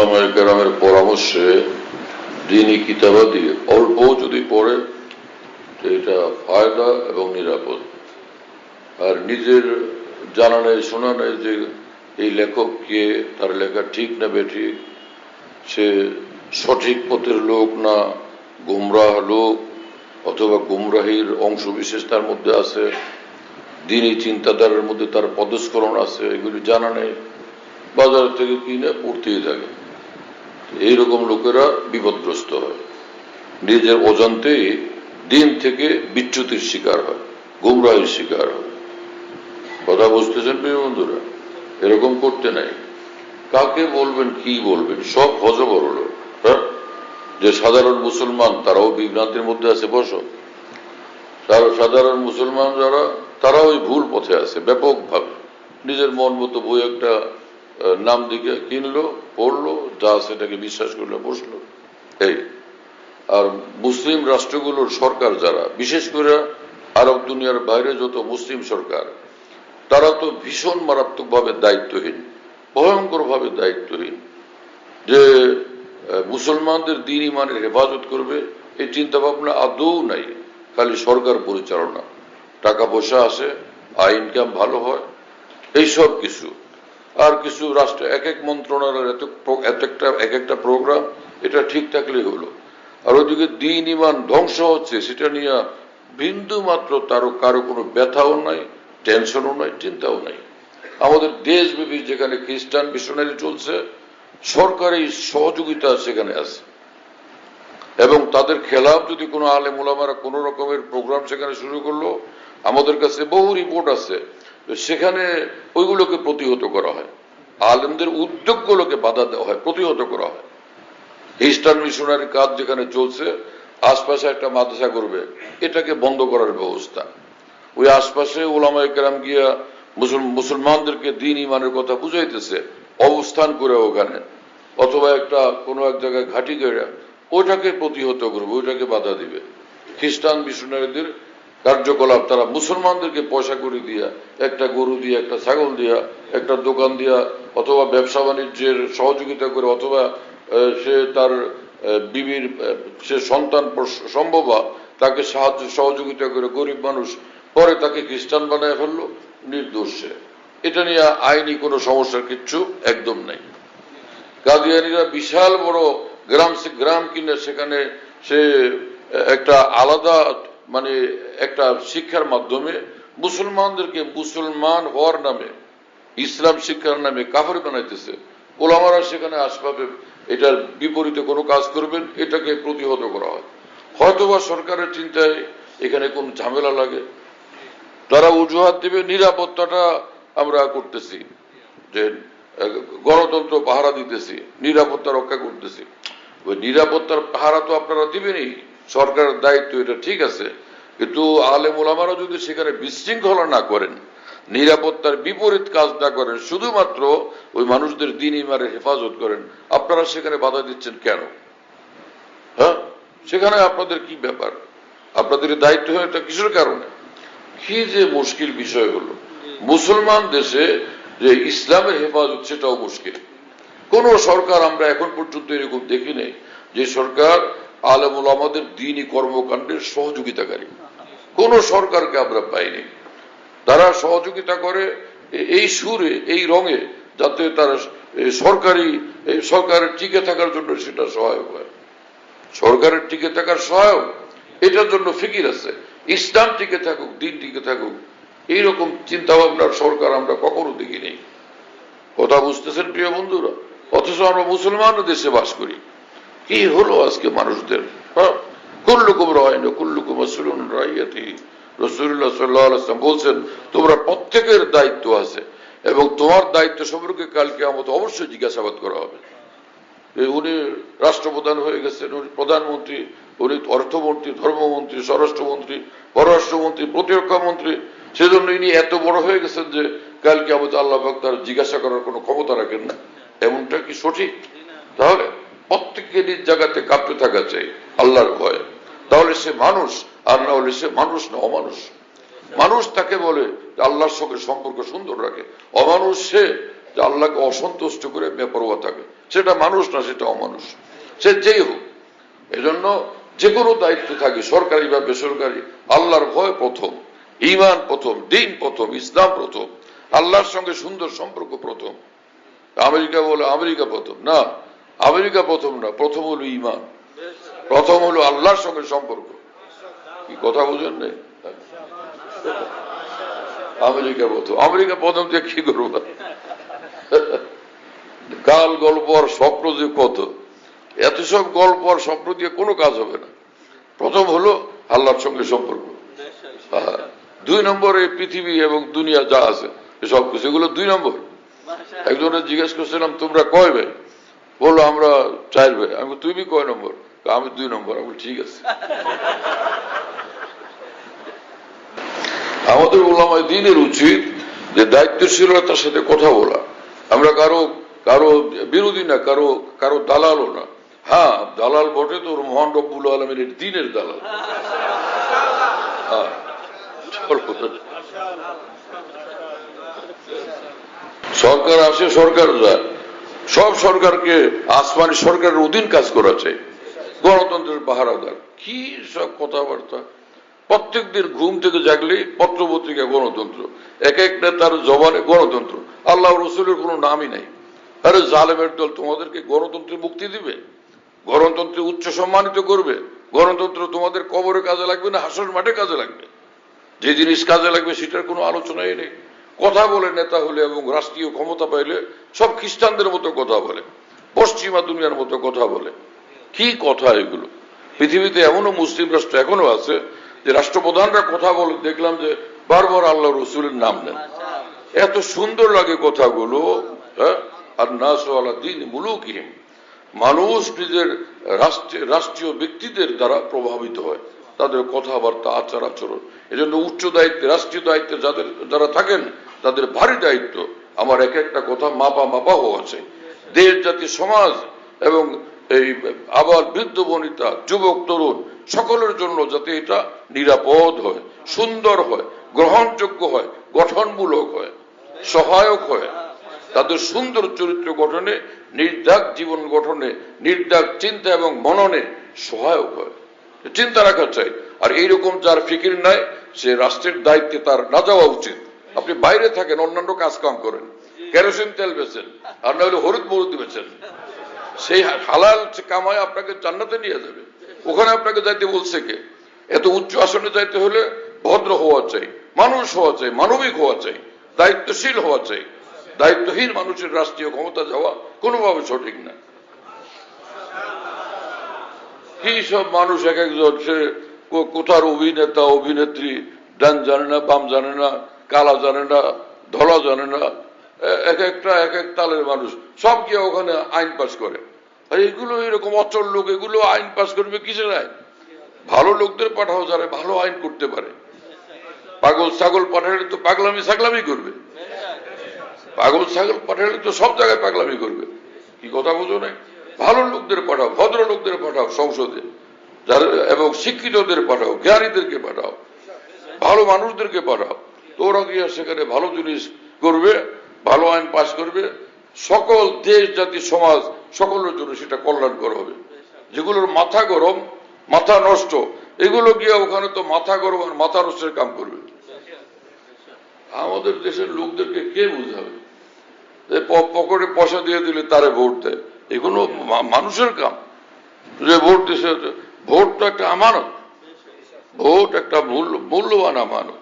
ওলামায় কেরামের পরামর্শে দিনই কিতাবাদি অল্প যদি পড়ে এটা ফায়দা এবং নিরাপদ। আর নিজের জানা নেই, শোনা নেই যে এই লেখক কে, তার লেখা ঠিক না বেঠিক, সে সঠিক পথের লোক না, গুমরাহ লোক অথবা গুমরাহির অংশ বিশেষ তার মধ্যে আছে দিনই চিন্তাধারার মধ্যে তার পদস্করণ আছে, এগুলি জানা নেই, বাজার থেকে কিনে পড়তেই থাকে। এইরকম লোকেরা বিপদগ্রস্ত হয়। নিজের অজান্তেই দিন থেকে বিচ্যুতির শিকার হয়, গুমরাহির শিকার হয়। কথা বুঝতেছেন প্রিয় এরকম করতে নাই। কাকে বলবেন, কি বলবেন? সব হজবর হলো। হ্যাঁ? যে সাধারণ মুসলমান, তারাও বিভ্রান্তির মধ্যে আছে, বসো। সারা- সাধারণ মুসলমান যারা তারা ওই ভুল পথে আছে, ব্যাপকভাবে। নিজের মন মতো বই একটা নাম দিকে কিনলো, পড়ল, যা সেটাকে বিশ্বাস করল, বসল। এই। আর মুসলিম রাষ্ট্রগুলোর সরকার যারা, বিশেষ করে আরব দুনিয়ার বাইরে যত মুসলিম সরকার, তারা তো ভীষণ মারাত্মকভাবে দায়িত্বহীন, ভয়ঙ্করভাবে দায়িত্বহীন। যে মুসলমানদের দিন ইমানের হেফাজত করবে, এই চিন্তা ভাবনা আদৌ নাই, খালি সরকার পরিচালনা। টাকা পয়সা আসে আয় ইনকাম ভালো হয়, এইসব কিছু। আর কিছু রাষ্ট্র, এক এক মন্ত্রণালয়ের এত এক একটা এক একটা প্রোগ্রাম এটা ঠিক থাকলেই হলো। আর ওইদিকে দিন, ইমান ধ্বংস হচ্ছে, সেটা নিয়ে বিন্দু মাত্র তারও, কারও কোনো ব্যথাও নাই টেনশনও নাই, চিন্তাও নাই। আমাদের দেশব্যাপী যেখানে খ্রিস্টান মিশনারি চলছে, সরকারি সহযোগিতা সেখানে আছে। এবং তাদের খেলাফ যদি কোনো আলেম ওলামারা কোনো রকমের প্রোগ্রাম সেখানে শুরু করল, আমাদের কাছে বহু রিপোর্ট আছে। সেখানে ওইগুলোকে প্রতিহত করা হয়। আলেমদের উদ্যোগগুলোকে বাধা দেওয়া হয়, প্রতিহত করা হয়। খ্রিস্টান মিশনারি কাজ যেখানে চলছে, আশপাশে একটা মাদ্রাসা করবে, এটাকে বন্ধ করার ব্যবস্থা। ওই আশপাশে ওলামা একরাম গিয়া মুসলমানদেরকে দিন ইমানের কথা বুঝাইতেছে, অবস্থান করে ওখানে। অথবা একটা কোনো এক জায়গায় ঘাঁটি গেড়া ওটাকে প্রতিহত করবে, ওইটাকে বাধা দিবে। খ্রিস্টান মিশনারিদের কার্যকলাপ, তারা মুসলমানদেরকে পয়সা করে দিয়া, একটা গরু দিয়া, একটা ছাগল দিয়া, একটা দোকান দিয়া, অথবা ব্যবসা বাণিজ্যের সহযোগিতা করে, অথবা সে তার বিবির সে সন্তান সম্ভব, তাকে সাহায্য, সহযোগিতা করে গরিব মানুষ, পরে তাকে খ্রিস্টান বানায় ফেলল, নির্দোষ। এটা নিয়ে আইনি কোনো সমস্যার কিচ্ছু একদম নাই। কাদিয়ানিরা বিশাল বড় গ্রাম গ্রাম কিনে সেখানে সে একটা আলাদা মানে একটা শিক্ষার মাধ্যমে মুসলমানদেরকে মুসলমান হওয়ার নামে, ইসলাম শিক্ষার নামে কাফের বানাইতেছে। ওলামারা সেখানে আসবাবে এটার বিপরীতে কোনো কাজ করবেন, এটাকে প্রতিহত করা হয়। হয়তোবা সরকারের চিন্তায় এখানে কোন ঝামেলা লাগে। তারা অজুহাত দেবে, নিরাপত্তাটা আমরা করতেছি। যে গণতন্ত্র পাহারা দিতেছি, নিরাপত্তা রক্ষা করতেছি। ওই নিরাপত্তার পাহারা তো আপনারা দিবেনই। সরকারের দায়িত্ব, এটা ঠিক আছে। কিন্তু আলেম ওলামারা যদি সেখানে বিশৃঙ্খলা না করেন, নিরাপত্তার বিপরীত কাজ না করেন, শুধুমাত্র ওই মানুষদের দিন ইমারের হেফাজত করেন, আপনারা সেখানে বাধা দিচ্ছেন কেন? হ্যাঁ? সেখানে আপনাদের কি ব্যাপার? আপনাদের দায়িত্ব হয় এটা কিসের কারণে? কি যে মুশকিল বিষয় হলো। মুসলমান দেশে যে ইসলামের হেফাজত, সেটাও মুশকিল। কোন সরকার আমরা এখন পর্যন্ত এরকম দেখি নেই। যে সরকার আলমুল আমাদের দিনই কর্মকাণ্ডের সহযোগিতাকারী। কোন সরকারকে আমরা পাইনি। তারা সহযোগিতা করে এই সুরে, এই রঙে, যাতে তারা সরকারি সরকারের টিকে থাকার জন্য সেটা সহায়ক হয়। সরকারের টিকে থাকার সহায়ক, এটার জন্য ফিকির আছে। ইসলাম টিকে থাকুক, দিন টিকে থাকুক, এইরকম চিন্তা ভাবনার সরকার আমরা কখনো দেখিনি। কথা বুঝতেছেন প্রিয় বন্ধুরা? অথচ আমরা মুসলমান দেশে বাস করি। কি হলো আজকে মানুষদের? হ্যাঁ? কুল্লুকুম রায়ন, কুল্লুকুম আসলুন রাইয়াতি রসুল্লাহ সাল্লাহ বলছেন, তোমরা প্রত্যেকের দায়িত্ব আছে এবং তোমার দায়িত্ব সম্পর্কে কালকে আমাদের অবশ্যই জিজ্ঞাসাবাদ করা হবে। উনি রাষ্ট্রপ্রধান হয়ে গেছেন, উনি প্রধানমন্ত্রী, উনি অর্থমন্ত্রী, ধর্মমন্ত্রী, স্বরাষ্ট্রমন্ত্রী, পররাষ্ট্রমন্ত্রী প্রতিরক্ষা মন্ত্রী সেজন্য ইনি এত বড় হয়ে গেছেন যে কালকে আমাদের আল্লাহ তার জিজ্ঞাসা করার কোনো ক্ষমতা রাখেন না। এমনটা কি সঠিক? তাহলে প্রত্যেককে নিজ জায়গাতে কাঁপতে থাকা চাই, আল্লাহর ভয়ে। তাহলে সে মানুষ, আর না হলে সে মানুষ না অমানুষ। মানুষ তাকে বলে যে আল্লাহর সঙ্গে সম্পর্ক সুন্দর রাখে। অমানুষ সে যে আল্লাহকে অসন্তুষ্ট করে বেপরোয়া থাকে। সেটা মানুষ না, সেটা অমানুষ। সে যেই হোক, এজন্য যে কোনো দায়িত্ব থাকে, সরকারি বা বেসরকারি, আল্লাহর ভয় প্রথম ইমান প্রথম, দিন প্রথম, ইসলাম প্রথম, আল্লাহর সঙ্গে সুন্দর সম্পর্ক প্রথম। আমেরিকা বলে আমেরিকা প্রথম, না। আমেরিকা প্রথম না, প্রথম হলো ইমান প্রথম হলো আল্লাহর সঙ্গে সম্পর্ক। কি কথা বুঝেন নেই আমেরিকা প্রথম। আমেরিকা প্রথম যে কি করব? কাল, গল্প আর স্বপ্ন যে কত? এত সব গল্প আর স্বপ্ন দিয়ে কোনো কাজ হবে না। প্রথম হলো আল্লাহর সঙ্গে সম্পর্ক। দুই নম্বরে পৃথিবী এবং দুনিয়া যা আছে সব কিছু, এগুলো দুই নম্বর। একজনের জিজ্ঞেস করছিলাম, তোমরা কয় ভাই? বলল আমরা চার ভাই আমি বললাম, তুমি কয় নম্বর? আমি দুই নম্বর। আমি ঠিক আছে। আমাদের ওলামায় দিনের উচিত যে দায়িত্বশীলতার সাথে কথা বলা। আমরা কারও কারও বিরোধী না কারও কারও দালালও না। হ্যাঁ দালাল বটে তো মহান রব্বুল আলমের দিনের দালাল। হ্যাঁ সরকার আসে সরকার যায়। সব সরকারকে, আসমানি সরকারের অধীন কাজ করা চাই গণতন্ত্রের পাহারাদার। কি সব কথাবার্তা? প্রত্যেক দিন ঘুম থেকে জাগলে পত্র পত্রিকা গণতন্ত্র। এক এক নেতার জবানে গণতন্ত্র। আল্লাহ রসুলের কোনো নামই নাই। আরে জালেমের দল তোমাদেরকে গণতন্ত্রে মুক্তি দিবে? গণতন্ত্রে উচ্চ সম্মানিত করবে? গণতন্ত্র তোমাদের কবরে কাজে লাগবে না, হাসর মাঠে কাজে লাগবে? যে জিনিস কাজে লাগবে, সেটার কোনো আলোচনাই নেই। কথা বলে নেতা হলে এবং রাষ্ট্রীয় ক্ষমতা পাইলে সব খ্রিস্টানদের মতো কথা বলে, পশ্চিমা দুনিয়ার মতো কথা বলে। কি কথা এগুলো? পৃথিবীতে এমনও মুসলিম রাষ্ট্র এখনও আছে যে রাষ্ট্রপ্রধানরা কথা বলে, দেখলাম যে বারবার আল্লাহ রসুলের নাম নেন। এত সুন্দর লাগে কথাগুলো হ্যাঁ? আর না সোয়ালা দিন মুলুকিহীন মানুষ নিজের রাষ্ট্রীয় ব্যক্তিদের দ্বারা প্রভাবিত হয়। তাদের কথাবার্তা, আচার আচরণ। এজন্য উচ্চ দায়িত্বে, রাষ্ট্রীয় দায়িত্বে যাদের, যারা থাকেন, তাদের ভারী দায়িত্ব। আমার এক একটা কথা মাপা মাপা হওয়া চাই দেশ, জাতি, সমাজ এবং এই আবার বৃদ্ধ, বনিতা, যুবক, তরুণ, সকলের জন্য যাতে এটা নিরাপদ হয়, সুন্দর হয়, গ্রহণযোগ্য হয়, গঠনমূলক হয়, সহায়ক হয়। তাদের সুন্দর চরিত্র গঠনে নির্দাগ জীবন গঠনে নির্দাগ চিন্তা এবং মননে সহায়ক হয়। চিন্তা রাখা চাই। আর এইরকম যার ফিকির নাই, সে রাষ্ট্রের দায়িত্বে তার না যাওয়া উচিত। আপনি বাইরে থাকেন, অন্যান্য কাজ কাম করেন। কেরোসিন তেল বেছেন আর না হলে হলুদ মরুদ বেছেন সেই হালাল কামায় আপনাকে জান্নাতে নিয়ে যাবে। ওখানে আপনাকে যাইতে বলছে কে? এত উচ্চ আসনে যাইতে হলে ভদ্র হওয়া চাই, মানুষ হওয়া চাই, মানবিক হওয়া চাই, দায়িত্বশীল হওয়া চাই। দায়িত্বহীন মানুষের রাষ্ট্রীয় ক্ষমতা যাওয়া কোনোভাবে সঠিক না। কি সব মানুষ এক একজন, সে কোথার অভিনেতা, অভিনেত্রী, ডান জানে না, বাম জানে না, কালা জানে না, ধলা জানে না এক একটা, এক এক তালের মানুষ। সব গিয়ে ওখানে আইন পাস করে। আর এগুলো এরকম অচল লোক, এগুলো আইন পাস করবে কিসের নাই ভালো লোকদের পাঠাও যারা ভালো আইন করতে পারে। পাগল ছাগল পাঠালে তো পাগলামি ছাগলামি করবে। পাগল ছাগল পাঠালে তো সব জায়গায় পাগলামি করবে। কি কথা বুঝো না ভালো লোকদের পাঠাও, ভদ্র লোকদের পাঠাও সংসদে। এবং শিক্ষিতদের পাঠাও, জ্ঞানীদেরকে পাঠাও, ভালো মানুষদেরকে পাঠাও। তো ওরা গিয়ে সেখানে ভালো জিনিস করবে, ভালো আইন পাশ করবে, সকল দেশ, জাতি, সমাজ, সকলের জন্য সেটা কল্যাণকর হবে। যেগুলোর মাথা গরম, মাথা নষ্ট, এগুলো গিয়ে ওখানে তো মাথা গরম আর মাথা নষ্টের কাম করবে। আমাদের দেশের লোকদেরকে কে বুঝাবে? পকেটে পয়সা দিয়ে দিলে তারে ভোট দেয়। এগুলো মানুষের কাম। যে ভোট দিছে ভোট তো একটা আমানত। ভোট একটা মূল্যবান আমানত।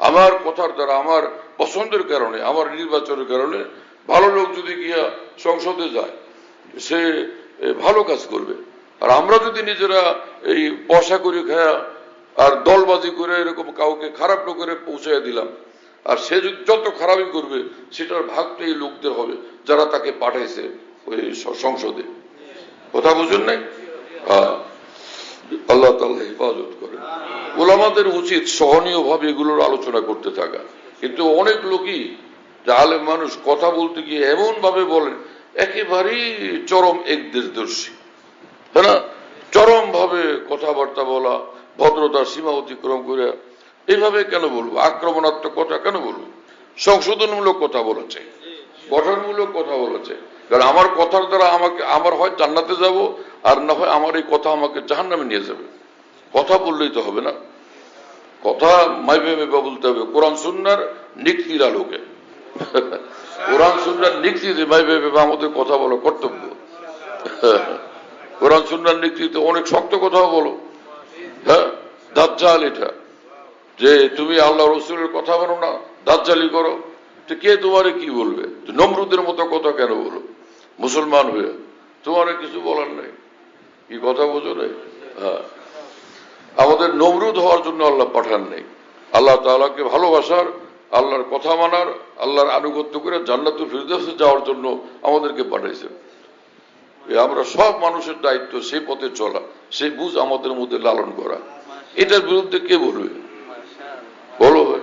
আমার কথার দ্বারা, আমার পছন্দের কারণে, আমার নির্বাচনের কারণে ভালো লোক যদি গিয়া সংসদে যায়, সে ভালো কাজ করবে। আর আমরা যদি নিজেরা এই পয়সা করে খায়া আর দলবাজি করে এরকম কাউকে খারাপ লোকের পৌঁছায় দিলাম, আর সে যত খারাপই করবে, সেটার ভাগ তো এই লোকদের হবে যারা তাকে পাঠাইছে। ওই সংসদে। কথা বুঝুন নাই? হ্যাঁ। আল্লাহ তাল্লাহ হেফাজত করেন। ওলামাদের উচিত সহনীয় ভাবে এগুলোর আলোচনা করতে থাকা। কিন্তু অনেক লোকই যে মানুষ কথা বলতে গিয়ে এমন ভাবে বলেন, একেবারেই চরম একদেশদর্শী তাই না? চরম ভাবে কথাবার্তা বলা ভদ্রতার সীমা অতিক্রম করে এইভাবে কেন বলব? আক্রমণাত্মক কথা কেন বলব? সংশোধনমূলক কথা বলা চাই। গঠনমূলক কথা বলেছে কারণ আমার কথার দ্বারা আমাকে, আমার হয় জান্নাতে যাব, আর না হয় আমার এই কথা আমাকে জাহান্নামে নিয়ে যাবে। কথা বললেই তো হবে না। কথা মাইবে মেবা বলতে হবে, কোরআন সুন্নার নিক্তির আলোকে কোরআন সুন্নার নিক্তিতে মাইবে মেবা আমাদের কথা বলা, কর্তব্য। কোরআন সুন্নার নিক্তিতে অনেক শক্ত কথাও বলো। হ্যাঁ? দাজ্জাল এটা। যে তুমি আল্লাহ রসুলের কথা বলো না, দাজ্জালি করো। তো কে তোমারে কি বলবে? নমরুদের মতো কথা কেন বলো? মুসলমান হয়ে। তোমারে কিছু বলার নেই। কি কথা বোঝো নেই? হ্যাঁ। আমাদের নমরুদ হওয়ার জন্য আল্লাহ পাঠান নেই। আল্লাহ তাআলাকে ভালোবাসার, আল্লাহর কথা মানার, আল্লাহর আনুগত্য করে জান্নাতুল ফিরদৌসে যাওয়ার জন্য আমাদেরকে পাঠাইছেন। আমরা সব মানুষের দায়িত্ব সেই পথে চলা, সেই বুঝ আমাদের মধ্যে লালন করা। এটার বিরুদ্ধে কে বলবে? বলো ভাই।